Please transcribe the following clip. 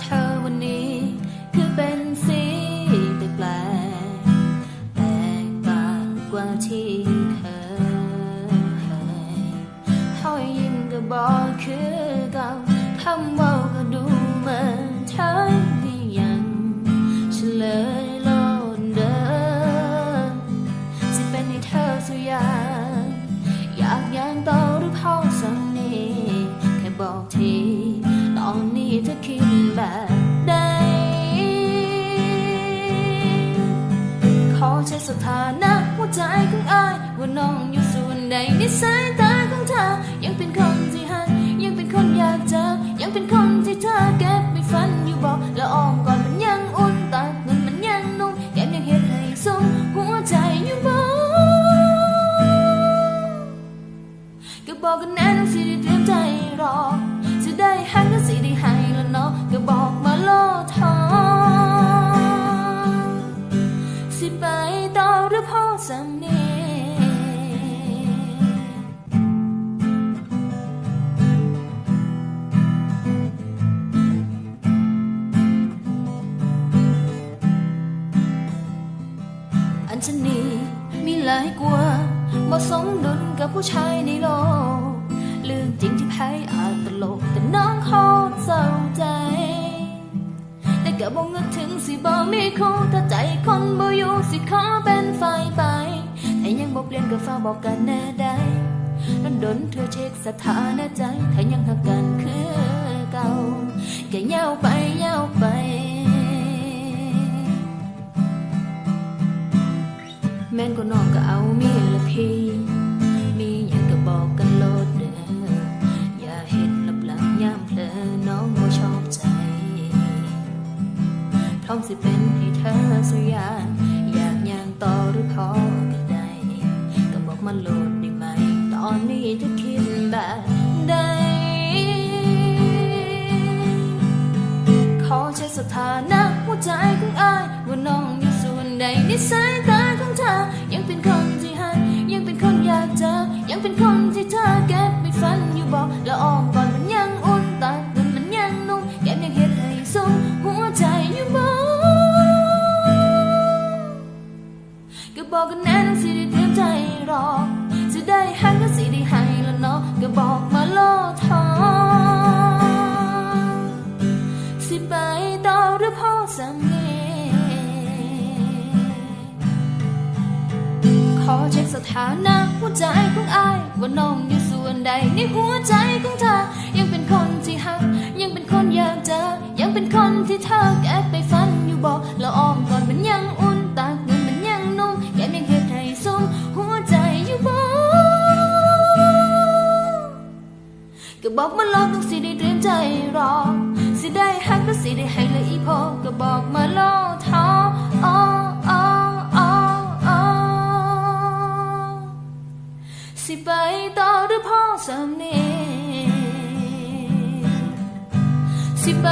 เธอวันนี้คือเป็นสีแปลกแตกต่างกว่าที่เคยห้อยยิ้มก็บอกคือเก่าคำเว่าก็ดูเหมือนเธอ สถานะหัวใจของอายว่าน้องอยู่ส่วนใดในสายตาของเธอ ยังเป็นคนที่หักยังเป็นคนอยากเจอ ยังเป็นคนที่เธอเก็บไม่ฝันอยู่บอกแล้วอ้อมก่อนมันยังอุ่นตาเงินมันยังนุ่มแก้มยังเฮ็ดให้สุ่มหัวใจอยู่บอกก็บอกกันแน่น้องสิได้เตรียมใจรอำเนีอันชนีมีหลายกว่าบ่สมดุลกับผู้ชายในโลก เรื่องจริงที่แพ้อาจตลก แต่น้องโคตรเศร้าใจแต่ก็บ่นึกถึงสิบ่มีคู่ถ้าใจคนบ่อยู่สิขอเป็นไฟไป บ่เปลี่ยนก็ฟ้าบอกกันแน่ได้นั้นดนเธอเช็คสถานะใจ ถ้ายังหักกันคือเก่าก็ยาวไปยาวไปแม่นก็น้องก็เอามีละพี่ มีหยังก็บอกกันโลดเด้ออย่าเห็นลับหลังย่ามเพลอน้องบ่ชอบใจ พร้อมสิเป็นให้เธอสักอย่าง มาโลดได้ไหม ตอนนี้จะคิดแบบใดขอใช้สถานะหัวใจของอาย ว่าน้องอยู่ส่วนใดในสายตาของเธอ ยังเป็นคนที่ใหักยังเป็นคนอยากเจอ ยังเป็นคนที่เธอเก็บไม่ฝันอยู่บอกแล้วอ้อมก่อนมันยังอุ่นตาเงินมันยังนุ่มแก้มยังเฮ็ดให้สมหัวใจอยู่บอกก็บอกกันแน่นสิ ด้เตรียมใจรอจะได้หันก็สิได้ให้แล้วเนาะก็บอกมาโลทอสิไปต่อหรือพ่อสำเนีขอเช็คสถานะหัวใจของอายว่าน้องอยู่ส่วนใดในหัวใจของ ก็บอกมาลองต้งสิได้เตรียมใจรอ สิได้หักก็สิได้ให้เลยอีพอก็บอกมาลอท้ออ้ออ้ออ้ออ้อสิไปต่อหรือพ่อสำเนีสิไป